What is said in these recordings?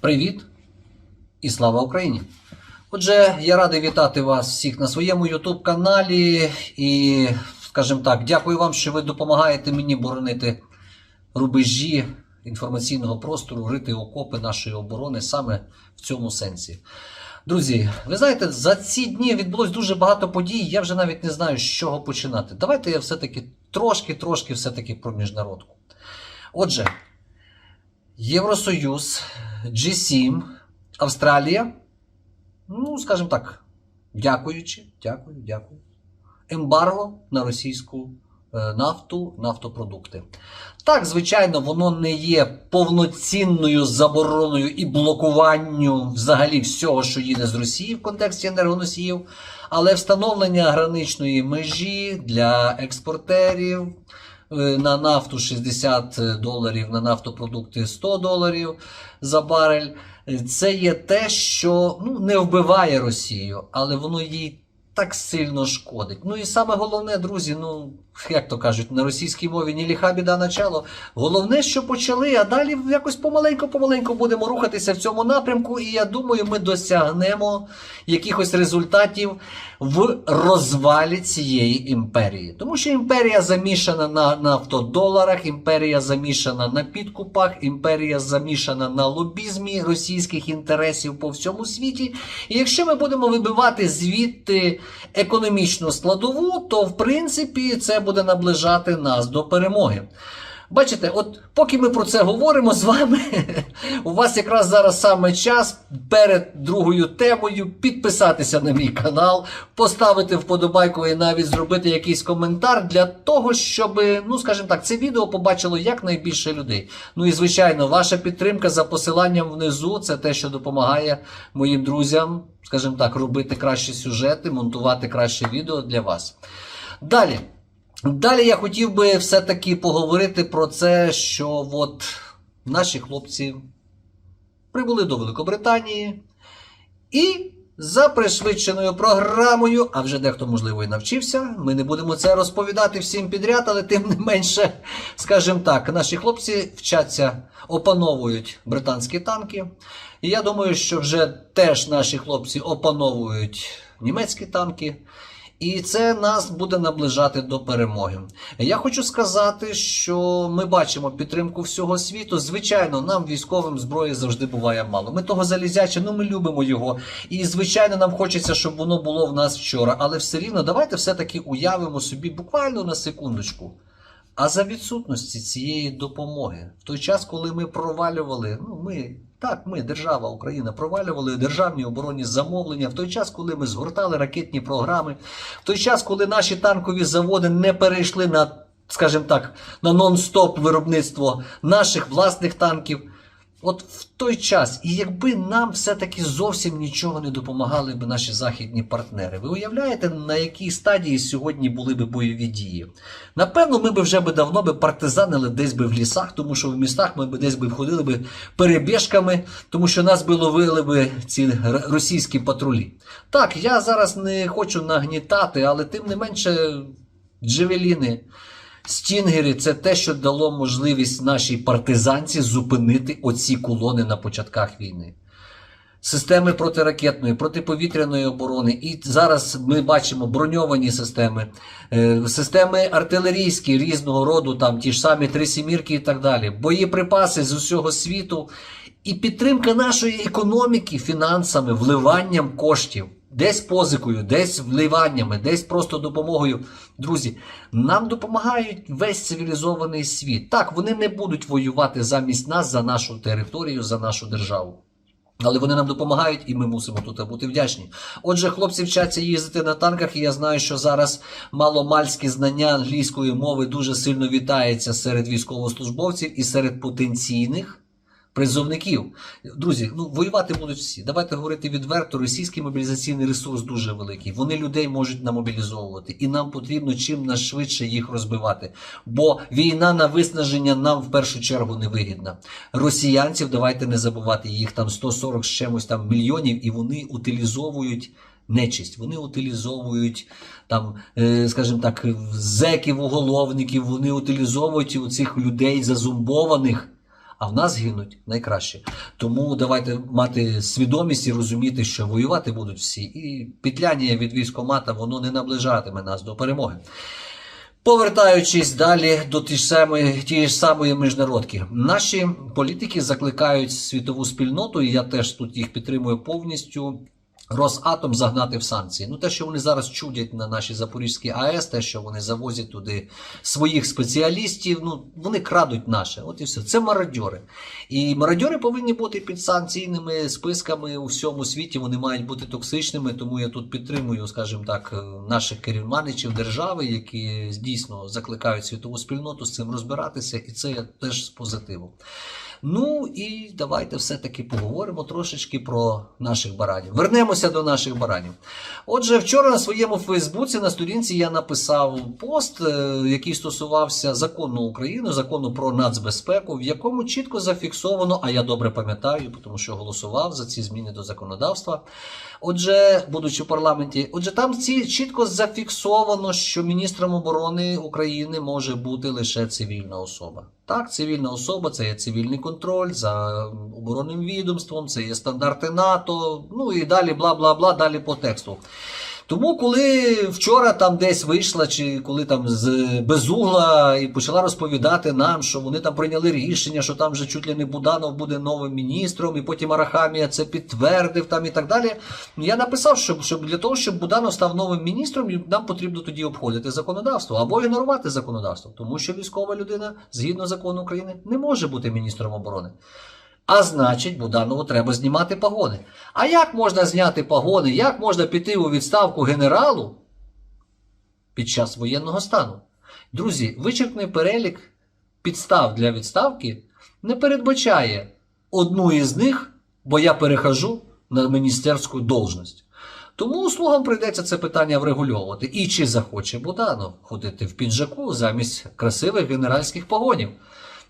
Привіт і слава Україні! Отже, я радий вітати вас всіх на своєму YouTube каналі і, скажімо так, дякую вам, що ви допомагаєте мені боронити рубежі інформаційного простору, рити окопи нашої оборони саме в цьому сенсі. Друзі, ви знаєте, за ці дні відбулось дуже багато подій. Я вже навіть не знаю, з чого починати. Давайте я все-таки трошки-трошки все-таки про міжнародку. Отже, Євросоюз, G7, Австралія. Ну, скажімо так, дякуючи, дякую, дякую. Ембарго на російську е, нафту, нафтопродукти. Так, звичайно, воно не є повноцінною забороною і блокуванню взагалі всього, що їде з Росії в контексті енергоносіїв, але встановлення граничної межі для експортерів на нафту 60 доларів, на нафтопродукти 100 доларів за барель. Е, Це є те, що ну, не вбиває Росію, але воно їй так сильно шкодить. Ну і саме головне, друзі, ну як то кажуть, на російській мові ні ліха біда начало. Головне, що почали, а далі якось помаленьку-помаленьку будемо рухатися в цьому напрямку. І я думаю, ми досягнемо якихось результатів в розвалі цієї імперії. Тому що імперія замішана на нафтодоларах, імперія замішана на підкупах, імперія замішана на лобізмі російських інтересів по всьому світі. І якщо ми будемо вибивати звідти економічну складову, то в принципі це буде наближати нас до перемоги. Бачите, от поки ми про це говоримо з вами, у вас якраз зараз саме час перед другою темою підписатися на мій канал, поставити вподобайку і навіть зробити якийсь коментар для того, щоб, ну скажімо так, це відео побачило якнайбільше людей. Ну і звичайно, ваша підтримка за посиланням внизу це те, що допомагає моїм друзям, скажімо так, робити кращі сюжети, монтувати краще відео для вас. Далі. Далі я хотів би все-таки поговорити про це, що от наші хлопці прибули до Великобританії і за пришвидшеною програмою, а вже дехто, можливо, і навчився. Ми не будемо це розповідати всім підряд, але тим не менше, скажімо так, наші хлопці вчаться, опановують британські танки. І я думаю, що вже теж наші хлопці опановують німецькі танки. І це нас буде наближати до перемоги. Я хочу сказати, що ми бачимо підтримку всього світу. Звичайно, нам військовим зброї завжди буває мало. Ми того залізяча, ну ми любимо його. І звичайно, нам хочеться, щоб воно було в нас вчора. Але все рівно, давайте все-таки уявимо собі буквально на секундочку. А за відсутності цієї допомоги, в той час, коли ми провалювали, ну ми так, ми, держава Україна, провалювали державні оборонні замовлення, в той час, коли ми згортали ракетні програми, в той час, коли наші танкові заводи не перейшли на, скажімо так, на нон-стоп виробництво наших власних танків. От в той час, і якби нам все-таки зовсім нічого не допомагали б наші західні партнери, ви уявляєте, на якій стадії сьогодні були б бойові дії? Напевно, ми б вже би давно би партизанили десь би в лісах, тому що в містах ми б десь би ходили би перебіжками, тому що нас би ловили би ці російські патрулі. Так, я зараз не хочу нагнітати, але тим не менше, джевеліни. Стінгери це те, що дало можливість нашій партизанці зупинити оці колони на початках війни. Системи протиракетної, протиповітряної оборони, і зараз ми бачимо броньовані системи, е, системи артилерійські різного роду, там ті ж самі три сімірки і так далі, боєприпаси з усього світу, і підтримка нашої економіки фінансами, вливанням коштів. Десь позикою, десь вливаннями, десь просто допомогою. Друзі, нам допомагають весь цивілізований світ. Так, вони не будуть воювати замість нас за нашу територію, за нашу державу. Але вони нам допомагають, і ми мусимо тут бути вдячні. Отже, хлопці вчаться їздити на танках, і я знаю, що зараз маломальські знання англійської мови дуже сильно вітається серед військовослужбовців і серед потенційних призовників. Друзі, ну воювати будуть всі. Давайте говорити відверто. Російський мобілізаційний ресурс дуже великий. Вони людей можуть намобілізовувати, і нам потрібно чим нашвидше їх розбивати. Бо війна на виснаження нам в першу чергу не вигідна. Росіянців давайте не забувати їх там 140 з чимось там мільйонів, і вони утилізовують. Нечисть, вони утилізовують там, е, скажімо так, зеків, уголовників, вони утилізовують у цих людей зазумбованих, а в нас гинуть найкраще. Тому давайте мати свідомість і розуміти, що воювати будуть всі. І петляння від військомата воно не наближатиме нас до перемоги. Повертаючись далі до тієї ж самої, тієї ж самої міжнародки, наші політики закликають світову спільноту, і я теж тут їх підтримую повністю. Росатом загнати в санкції. Ну, те, що вони зараз чудять на нашій Запорізькій АЕС, те, що вони завозять туди своїх спеціалістів, ну вони крадуть наше. От і все. Це мародьори. І мародьори повинні бути під санкційними списками у всьому світі. Вони мають бути токсичними. Тому я тут підтримую, скажімо так, е, наших керівників держави, які дійсно закликають світову спільноту з цим розбиратися, і це я теж з позитивом. Ну і давайте все-таки поговоримо трошечки про наших баранів. Вернемося до наших баранів. Отже, вчора на своєму Фейсбуці на сторінці я написав пост, е, який стосувався закону України, закону про нацбезпеку, в якому чітко зафіксовано, а я добре пам'ятаю, тому що голосував за ці зміни до законодавства. Отже, будучи в парламенті, отже, там ці чітко зафіксовано, що міністром оборони України може бути лише цивільна особа. Так, цивільна особа це є цивільний контроль за оборонним відомством, це є стандарти НАТО, ну і далі бла бла бла, далі по тексту. Тому, коли вчора там десь вийшла, чи коли там з безугла і почала розповідати нам, що вони там прийняли рішення, що там вже чуть ли не Буданов буде новим міністром, і потім Арахамія це підтвердив там і так далі. Я написав, що, щоб для того, щоб Буданов став новим міністром, нам потрібно тоді обходити законодавство або ігнорувати законодавство, тому що військова людина, згідно закону України, не може бути міністром оборони. А значить, Буданову треба знімати погони. А як можна зняти погони? Як можна піти у відставку генералу під час воєнного стану? Друзі, вичерпний перелік підстав для відставки не передбачає одну із них, бо я перехожу на міністерську должність. Тому слугам прийдеться це питання врегульовувати. І чи захоче Буданов ходити в піджаку замість красивих генеральських погонів?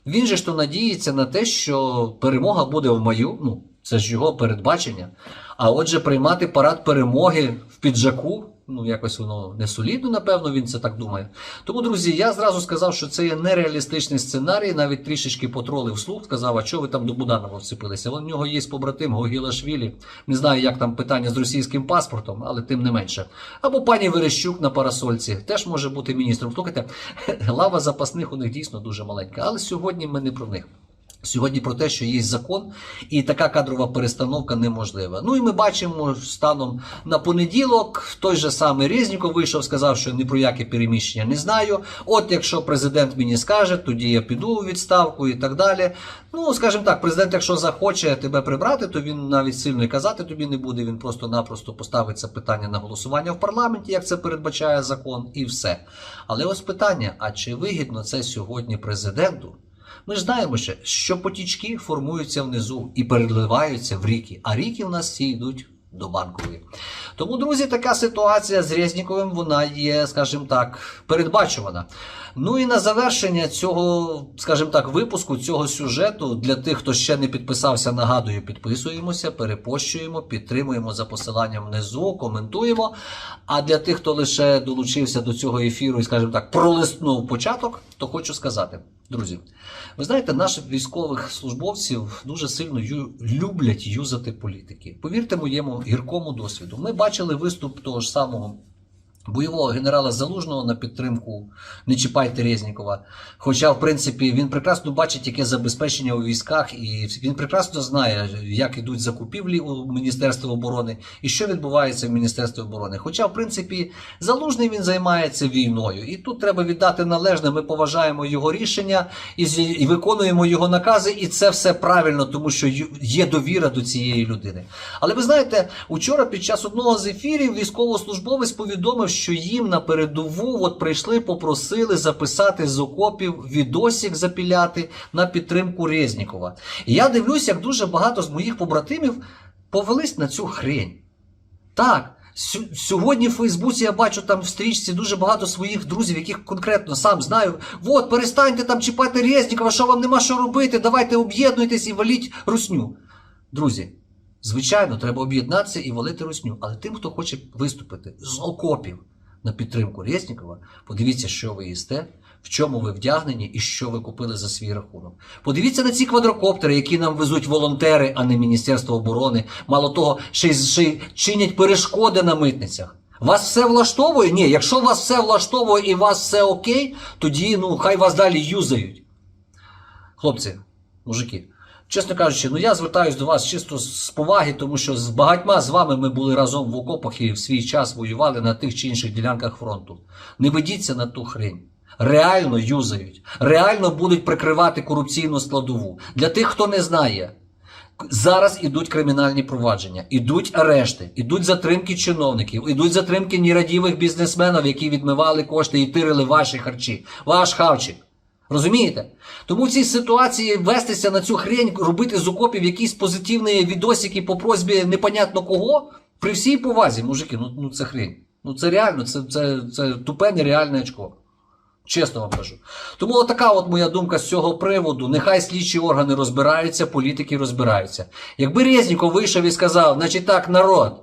Він же ж то надіється на те, що перемога буде в маю. Ну, це ж його передбачення. А отже, приймати парад перемоги в піджаку, ну якось воно не солідно, напевно, він це так думає. Тому, друзі, я зразу сказав, що це є нереалістичний сценарій, навіть трішечки потролив слух, сказав, а що ви там до Буданова вцепилися? У нього є побратим Гогілашвілі. Не знаю, як там питання з російським паспортом, але тим не менше. Або пані Верещук на парасольці теж може бути міністром. Слухайте, лава запасних у них дійсно дуже маленька. Але сьогодні ми не про них. Сьогодні про те, що є закон, і така кадрова перестановка неможлива. Ну і ми бачимо станом на понеділок. Той же самий Резніков вийшов, сказав, що ні про яке переміщення не знаю. От якщо президент мені скаже, тоді я піду у відставку і так далі. Ну, скажімо так, президент, якщо захоче тебе прибрати, то він навіть сильно і казати тобі не буде. Він просто-напросто поставить це питання на голосування в парламенті, як це передбачає закон, і все. Але ось питання: а чи вигідно це сьогодні президенту? Ми знаємо ще, що потічки формуються внизу і переливаються в ріки, а ріки в нас всі йдуть до банкової. Тому, друзі, така ситуація з Резніковим, вона є, скажімо так, передбачувана. Ну і на завершення цього, скажімо так, випуску цього сюжету для тих, хто ще не підписався, нагадую, підписуємося, перепощуємо, підтримуємо за посиланням внизу, коментуємо. А для тих, хто лише долучився до цього ефіру і, скажімо так, пролиснув початок, то хочу сказати, друзі, ви знаєте, наших військових службовців дуже сильно люблять юзати політики. Повірте моєму гіркому досвіду. Ми бачили виступ того ж самого. Бойового генерала Залужного на підтримку не чіпайте Резнікова. Хоча, в принципі, він прекрасно бачить, яке забезпечення у військах, і він прекрасно знає, як ідуть закупівлі у Міністерстві оборони і що відбувається в Міністерстві оборони. Хоча, в принципі, залужний він займається війною, і тут треба віддати належне. Ми поважаємо його рішення і, виконуємо його накази, і це все правильно, тому що є довіра до цієї людини. Але ви знаєте, учора під час одного з ефірів військовослужбовець повідомив, що їм на передову от прийшли, попросили записати з окопів відосик запіляти на підтримку Резнікова. І я дивлюсь, як дуже багато з моїх побратимів повелись на цю хрень. Так. Сьогодні в Фейсбуці я бачу там в стрічці дуже багато своїх друзів, яких конкретно сам знаю. От, перестаньте там чіпати Резнікова, що вам нема що робити, давайте об'єднуйтесь і валіть русню. Друзі, звичайно, треба об'єднатися і валити русню. Але тим, хто хоче виступити з окопів на підтримку Резнікова, подивіться, що ви їсте, в чому ви вдягнені і що ви купили за свій рахунок. Подивіться на ці квадрокоптери, які нам везуть волонтери, а не Міністерство оборони. Мало того, ще й, ще й чинять перешкоди на митницях. Вас все влаштовує? Ні, якщо вас все влаштовує і вас все окей, тоді ну хай вас далі юзають. Хлопці, мужики, чесно кажучи, ну я звертаюся до вас чисто з поваги, тому що з багатьма з вами ми були разом в окопах і в свій час воювали на тих чи інших ділянках фронту. Не ведіться на ту хрень. Реально юзають, реально будуть прикривати корупційну складову. Для тих, хто не знає, Зараз ідуть кримінальні провадження, ідуть арешти, ідуть затримки чиновників, ідуть затримки нерадівих бізнесменів, які відмивали кошти і тирили ваші харчі, ваш хавчик. Розумієте? Тому в цій ситуації вестися на цю хрень, робити з окопів якісь позитивні відосики по просьбі непонятно кого, при всій повазі, мужики, ну, ну це хрень. Ну це реально, це, це, це тупе нереальне очко. Чесно вам кажу. Тому така от моя думка з цього приводу. Нехай слідчі органи розбираються, політики розбираються. Якби Резніков вийшов і сказав, значить так, народ,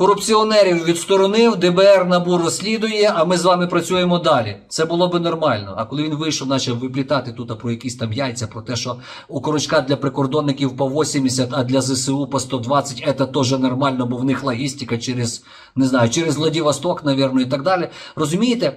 корупціонерів відсторонив, ДБР НАБУ розслідує, а ми з вами працюємо далі. Це було би нормально. А коли він вийшов, почав виплітати тут про якісь там яйця, про те, що у корочка для прикордонників по 80, а для ЗСУ по 120, це теж нормально, бо в них логістика через, не знаю, через Владивосток, навірно, і так далі. Розумієте?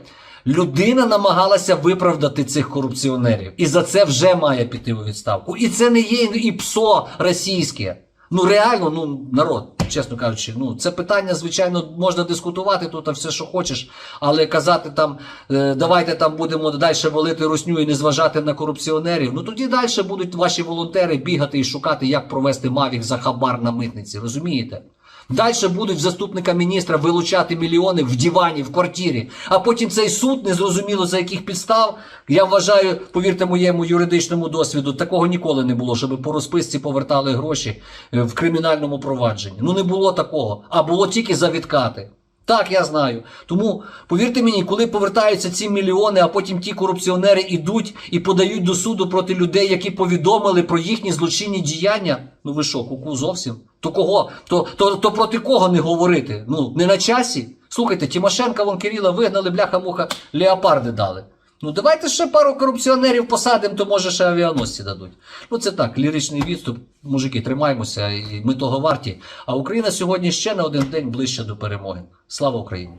Людина намагалася виправдати цих корупціонерів, і за це вже має піти у відставку. І це не є і ПСО російське. Ну реально, ну народ, чесно кажучи, ну це питання, звичайно, можна дискутувати тут все, що хочеш, але казати там, е, давайте там будемо далі валити русню і не зважати на корупціонерів. Ну тоді далі будуть ваші волонтери бігати і шукати, як провести мавік за хабар на митниці. Розумієте? Далі будуть заступника міністра вилучати мільйони в дивані, в квартирі. А потім цей суд, незрозуміло за яких підстав. Я вважаю, повірте моєму юридичному досвіду, такого ніколи не було, щоб по розписці повертали гроші е, в кримінальному провадженні. Ну не було такого, а було тільки за відкати. Так, я знаю. Тому повірте мені, коли повертаються ці мільйони, а потім ті корупціонери ідуть і подають до суду проти людей, які повідомили про їхні злочинні діяння. Ну ви що, куку зовсім? То кого? То, то, то проти кого не говорити? Ну, не на часі? Слухайте, Тимошенка, вон Кирила вигнали, бляха-муха, леопарди дали. Ну давайте ще пару корупціонерів посадимо, то може ще авіаносці дадуть. Ну це так, ліричний відступ. Мужики, тримаймося, і ми того варті. А Україна сьогодні ще на один день ближче до перемоги. Слава Україні!